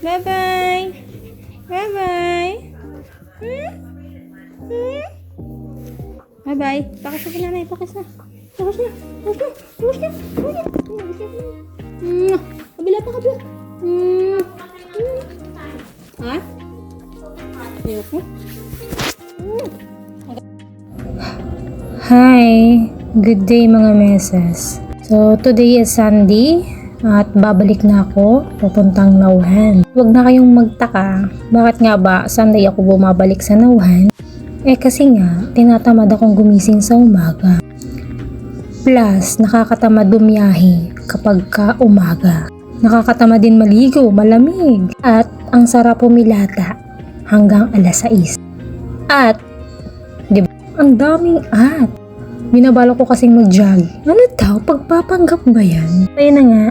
Bye-bye. Bye-bye. Hmm? Hmm? Bye-bye. Pakas na nanay. Pakas na. Pakas na. Pakas na. Pakas na. Pakas na. Hmm. Kabila pa kabila. Hmm. Ha? Ayoko. Hi! Good day mga meses. So, today is Sunday at babalik na ako papuntang Nauhan. Huwag na kayong magtaka. Bakit nga ba Sunday ako bumabalik sa Nauhan? Eh kasi nga, tinatamad akong gumising sa umaga. Plus, nakakatamad bumiyahe kapag ka umaga. Nakakatamad din maligo, malamig. At ang sarap pumilata hanggang alas 6. At, di ba, ang daming at. Binabalo ko kasing mag-jog. Ano daw? Pagpapanggap ba yan? Ayun na nga.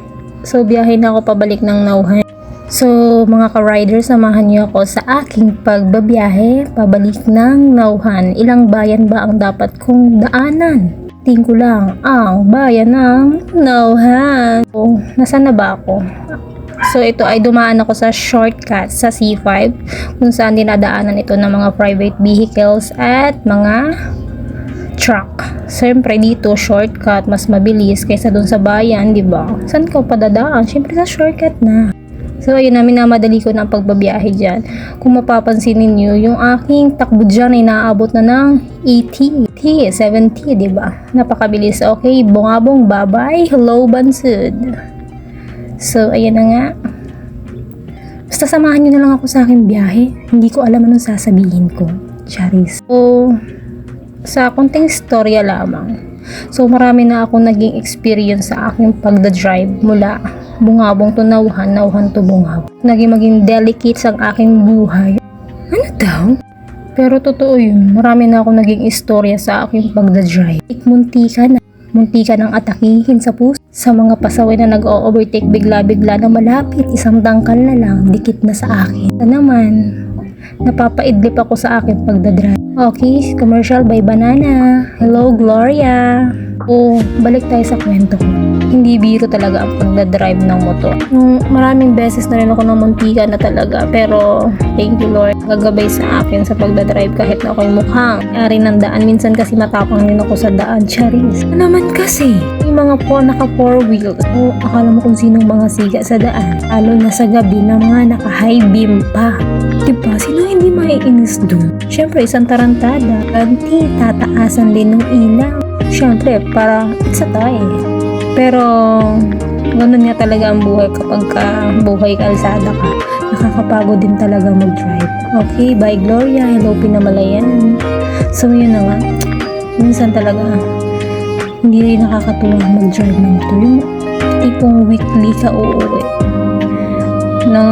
So, biyahe na ako pabalik ng Nauhan. So, mga ka-rider, samahan niyo ako sa aking pagbabiyahe pabalik ng Nauhan. Ilang bayan ba ang dapat kong daanan? Tingin ko lang ang bayan ng Nauhan. So, nasaan na ba ako? So, ito ay dumaan ako sa shortcut sa C5 kung saan dinadaanan ito ng mga private vehicles at mga truck. Siyempre dito, shortcut, mas mabilis kaysa dun sa bayan, di ba? Saan ka padadaan? Siyempre sa shortcut na. So, ayun na, minamadali ko ng pagbabiyahe dyan. Kung mapapansin ninyo, yung aking takbo dyan ay naabot na ng 80, 70, di ba? Napakabilis. Okay, bungabong, bye-bye, hello, bansud. So, ayun na nga. Basta samahan nyo na lang ako sa aking biyahe. Hindi ko alam anong sasabihin ko. Charis. So, sa konting storya lamang. So marami na akong naging experience sa aking pagda-drive mula bungabong to nauhan, nauhan to bungabong. Naging maging delicate sa aking buhay. Ano daw? Pero totoo yun, marami na akong naging istorya sa aking pagda-drive. Munti ka na. Munti ka nang atakihin sa puso. Sa mga pasaway na nag-o-overtake bigla-bigla na malapit, isang dangkal na lang, dikit na sa akin. Ito naman, napapaidlip ako sa aking pagdadrive. Okay, commercial by Banana. Hello, Gloria. Oh, balik tayo sa kwento ko. Hindi biro talaga ang pagdadrive ng motor. Maraming beses na rin ako namuntika na talaga. Pero, thank you Lord. Gagabay sa akin sa pagdadrive kahit na ako'y mukhang ari ng daan. Minsan kasi matapang din ako sa daan. Charis. Ano naman kasi? Yung mga po naka four wheels. O, akala mo kung sinong mga siga sa daan. Lalo na sa gabi na mga naka high beam pa. Diba? Sino hindi maiinis dun? Siyempre, isang tarantada. Ganti, tataasan din ng ilaw. Siyempre, para isa tayo. Pero, ganun nga talaga ang buhay kapag ka buhay kalsada ka. Nakakapagod din talaga mag-drive. Okay, bye Gloria. Hello, Pinamalayan. So, yun na nga. Minsan talaga, hindi rin nakakatuwa mag-drive ng motor. Yung tipong weekly ka uuwi ng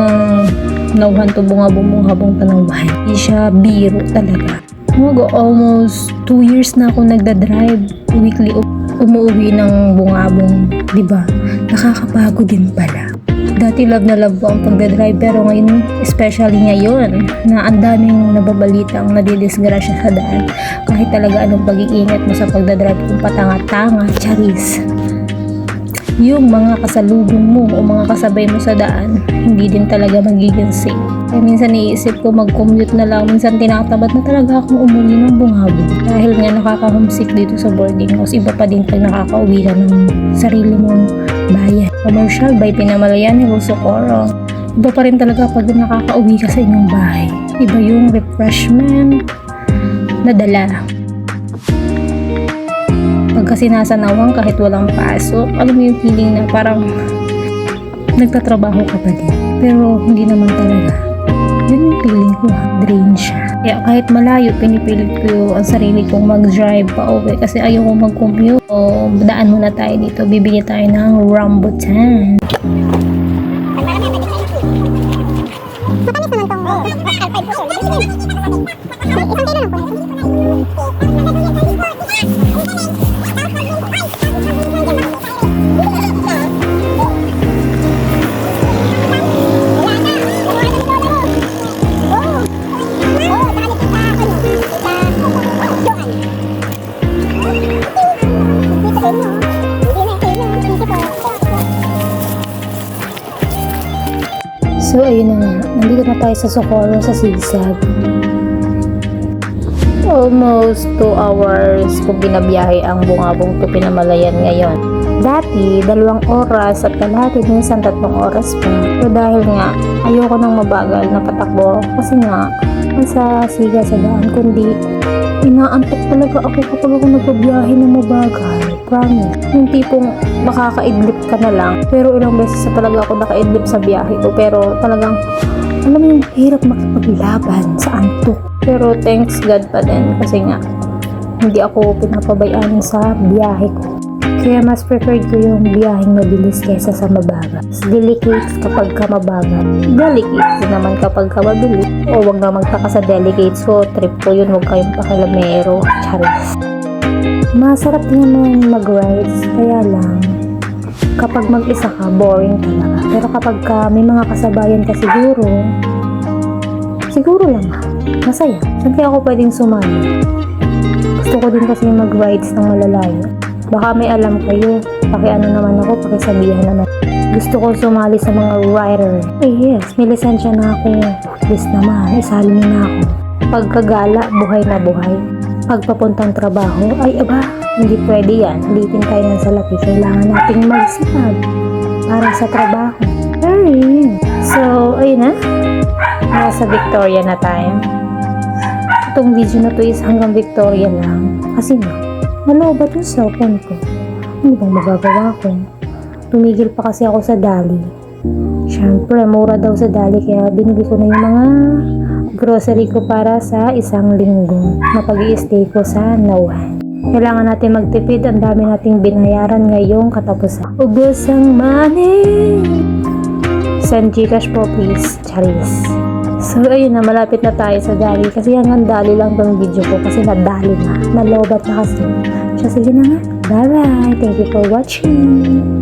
nauhan to bunga bumunghabong tanawahan. Hindi siya biro talaga. Mag almost 2 years na ako nagda-drive. Weekly umuwi ng bungabong, di ba? Nakakapagod din pala. Dati love na love ko ang pagdadrive pero ngayon, especially ngayon, na ang daming nababalitang nadidisgrasya sa daan. Kahit talaga anong pag-iingat mo sa pagdadrive kung patanga-tanga, charis yung mga kasalubong mo o mga kasabay mo sa daan, hindi din talaga magiging safe. Kaya minsan iisip ko mag-commute na lang, minsan tinatabat na talaga akong umuwi ng bungabong. Dahil nga nakaka-homesick dito sa boarding house, iba pa din pag nakakauwi ka ng sarili mong bayan. Commercial by Pinamalayan, Hello Socorro. Iba pa rin talaga pag nakakauwi ka sa inyong bahay. Iba yung refreshment na dala pagka sinasanawang kahit walang pasok, alam mo yung feeling na parang nagtatrabaho ka pa din. Pero hindi naman talaga. Kaya kahit malayo, pinipilit ko ang sarili kong mag-drive pa uwi kasi ayoko mag-commute. O daan muna tayo dito, bibili tayo ng rambutan. So So, ayun na nga. Nandito na tayo sa Socorro sa Sigsag. Almost 2 hours ko binabiyahe ang bungabong to Pinamalayan ngayon. Dati, dalawang oras at kalahati minsan tatlong oras pa. Pero dahil nga, ayoko nang mabagal na patakbo kasi nga, nasa siga sa daan, kundi inaantok talaga ako kapag ako nagbabiyahe na mabagal. Promise. Yung tipong makakaidlip ka na lang. Pero ilang beses na talaga ako nakaidlip sa biyahe ko. Pero talagang, alam mo yung hirap makipaglaban sa antok. Pero thanks God pa din kasi nga, hindi ako pinapabayaan sa biyahe ko. Kaya mas preferred ko yung biyaheng mabilis kaysa sa mabagal. Mas Delicates kapag ka mabagal. Delicates din naman kapag ka mabilis. O wag na magtaka sa delicates ko. Trip ko yun. Huwag kayong pakilamero. Charis. Masarap naman mag-rides. Kaya lang, kapag mag-isa ka, boring talaga. Pero kapag ka may mga kasabayan ka siguro, siguro lang ha. Masaya. Saan kaya ako pwedeng sumali? Gusto ko din kasi mag-rides ng malalayo. Baka may alam kayo. Pakiano naman ako, pakisabihan naman. Gusto ko sumali sa mga rider. Eh yes, may lisensya na ako. Please naman, isali na ako. Pagkagala, buhay na buhay. Pagpapuntang trabaho, ay aba, hindi pwede yan. Litin tayo ng salapi. Kailangan nating magsipag para sa trabaho. Ayun. So, ayun na. Nasa Victoria na tayo. Itong video na to is hanggang Victoria lang. Kasi nga, nalobat yung cellphone ko. Ano bang magagawa ko? Tumigil pa kasi ako sa Dali. Siyempre, mura daw sa Dali kaya binili ko na yung mga grocery ko para sa isang linggo na pag stay ko sa Nauhan. Kailangan natin magtipid. Ang dami nating binayaran ngayong katapusan. Ubus ang money! Send Gcash po please, Charis. So ayun na, malapit na tayo sa Dali kasi hanggang Dali lang tong video ko kasi nadali na, nalobat na kasi. So sige na nga, bye bye, thank you for watching.